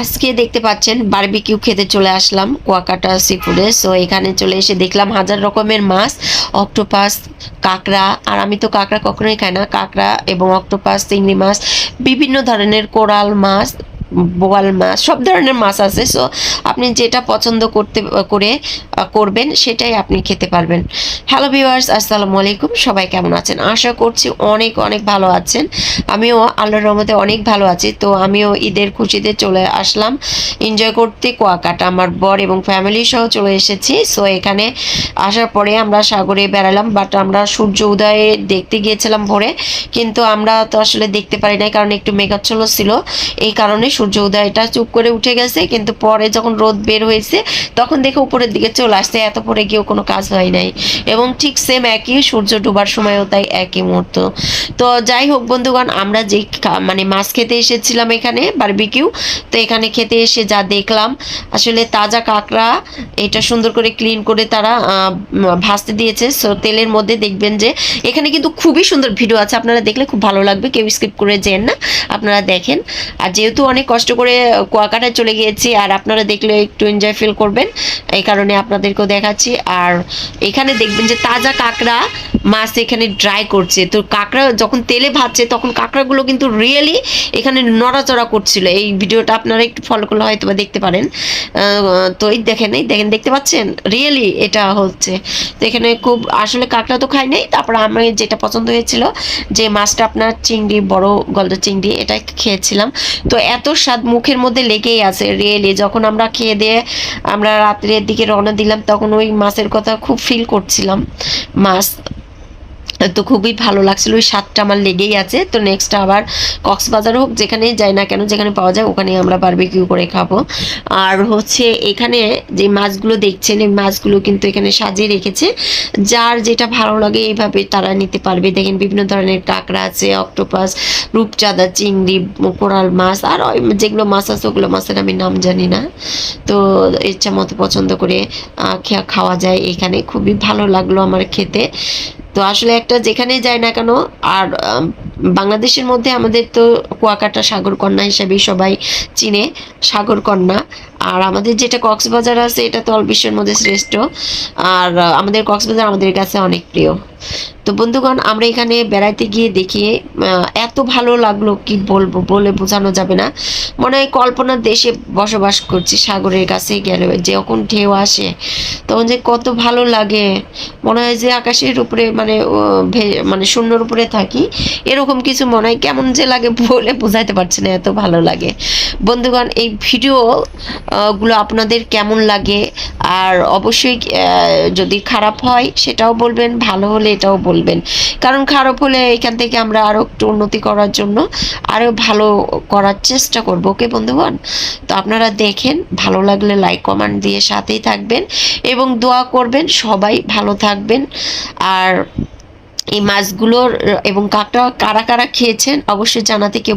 আজকে দেখতে পাচ্ছেন বারবিকিউ খেতে চলে আসলাম কুয়াকাটা সি ফুডে সো এখানে চলে এসে দেখলাম হাজার রকমের মাছ অক্টোপাস কাঁকড়া। আর আমি তো কাঁকড়া কখনোই খাই না। কাঁকড়া এবং অক্টোপাস চিংড়ি মাছ, বিভিন্ন ধরনের কোরাল মাছ বোয়াল মাছ, সব ধরনের মাছ আছে। সো আপনি যেটা পছন্দ করতে, করে করবেন, সেটাই আপনি খেতে পারবেন। হ্যালো ভিউয়ার্স আসসালামু আলাইকুম। সবাই কেমন আছেন? আশা করছি অনেক অনেক ভালো আছেন। আমিও আল্লাহর রহমতে অনেক ভালো আছি। তো আমিও ঈদের খুশিতে চলে আসলাম। এনজয় করতে কুয়াকাটা। আমার বর এবং ফ্যামিলি সহ চলে এসেছি। সো এখানে আসার পরে আমরা সাগরে বেড়ালাম বাট আমরা সূর্য উদয়ে দেখতে গিয়েছিলাম ভোরে। কিন্তু আমরা তো আসলে দেখতে পারি নাই, কারণ একটু মেঘাচ্ছন্ন ছিল। এই কারণে সূর্য উদয়টা চুপ করে উঠে গেছে, কিন্তু পরে যখন রোদ বের হয়েছে, তখন দেখে উপরের দিকে চলে আসছে, এত পরে গিয়েও কোনো কাজ হয় নাই। এবং ঠিক সেম একই সূর্য ডুবার সময়ও তাই একই মুহূর্ত। তো যাই হোক বন্ধুগণ, আমরা যে মানে মাছ খেতে এসেছিলাম এখানে বারবিকিউ তো এখানে খেতে এসে যা দেখলাম, আসলে তাজা কাঁকড়া, এটা সুন্দর করে ক্লিন করে তারা ভাসতে দিয়েছে। সো তেলের মধ্যে দেখবেন যে, এখানে কিন্তু খুবই সুন্দর ভিডিও আছে, আপনারা দেখলে খুব ভালো লাগবে, কেউ স্কিপ করে যেন না, আপনারা দেখেন। আর যেহেতু অনেক কষ্ট করে কুয়াকাটায় চলে গিয়েছি আর আপনারা দেখলে একটু এনজয় ফিল করবেন। এই কারণে আপনাদেরকেও দেখাচ্ছি। আর এখানে দেখবেন যে তাজা কাঁকড়া মাছ এখানে ড্রাই করছে। তো কাঁকড়া যখন তেলে ভাজছে, তখন কাঁকড়াগুলো কিন্তু রিয়েলি এখানে নড়াচড়া করছিল। এই ভিডিওটা আপনারা একটু ফলো করলে হয়তো বা দেখতে পারেন। তো এই দেখেন এই দেখেন, দেখতে পাচ্ছেন? রিয়েলি এটা হচ্ছে। তো এখানে খুব, আসলে কাঁকড়া তো খাই নাই। তারপর আমি যেটা পছন্দ হয়েছিল যে মাছটা আপনার চিংড়ি, বড় গলদা চিংড়ি এটা খেয়েছিলাম। তো এত স্বাদ মুখের মধ্যে লেগেই আছে রিয়েলি যখন আমরা খেয়ে দিয়ে আমরা রাত্রের দিকে রওনা দিলাম, তখন ওই মাছের কথা খুব ফিল করছিলাম। মাছ তো খুবই ভালো লাগছিল, ওই স্বাদটা আমার লেগেই আছে। তো নেক্সট আবার কক্সবাজার হোক, যেখানেই যাই না কেন, যেখানে পাওয়া যায়, ওখানে আমরা বারবিকিউ করে খাব। আর হচ্ছে এখানে যে মাছগুলো দেখছেন, এই মাছগুলো কিন্তু এখানে সাজিয়ে রেখেছে। যার যেটা ভালো লাগে, এইভাবে তারা নিতে পারবে। দেখেন বিভিন্ন ধরনের কাঁকড়া আছে অক্টোপাস রূপচাঁদা, চিংড়ি, কোরাল মাছ, আর যেগুলো মাছ আছে, ওগুলো মাছের আমি নাম জানি না। তো ইচ্ছা মতো পছন্দ করে খাওয়া যায় এখানে। খুবই ভালো লাগল আমার খেতে। তো আসলে একটা যেখানে যায় না কেন, আর বাংলাদেশের মধ্যে আমাদের তো কুয়াকাটা সাগর কন্যা হিসেবেই সবাই চিনে সাগর কন্যা আর আমাদের যেটা কক্সবাজার আছে, এটা তো অল বিশ্বের মধ্যে শ্রেষ্ঠ। আর, আমাদের কক্সবাজার আমাদের কাছে অনেক প্রিয়। তো বন্ধুগণ, আমরা এখানে বেড়াইতে গিয়ে দেখি এত ভালো লাগল কি বলব, বলে বোঝানো যাবে না। মনে হয় কল্পনার দেশে বসবাস করছি, সাগরের কাছে গেলে যখন ঢেউ আসে তখন যে কত ভালো লাগে। মনে হয় যে আকাশের উপরে মানে মানে শূন্যর উপরে থাকি। এরকম কিছু মনে হয়, কেমন যে লাগে বলে বোঝাইতে পারছি না, এত ভালো লাগে। বন্ধুগণ, এই ভিডিও গুলো আপনাদের কেমন লাগে? আর অবশ্যই যদি খারাপ হয়, সেটাও বলবেন, ভালো হলে এটাও বলবেন। কারণ খারাপ হলে এখান থেকে আমরা আরও একটু উন্নতি করার জন্য আরও ভালো করার চেষ্টা করব। ওকে বন্ধুগণ? তো আপনারা দেখেন, ভালো লাগলে লাইক কমেন্ট দিয়ে সাথেই থাকবেন। এবং দোয়া করবেন, সবাই ভালো থাকবেন। আর এই মাছগুলোর এবং কাকটা কারা কারা খেয়েছেন, অবশ্যই জানাতে কেউ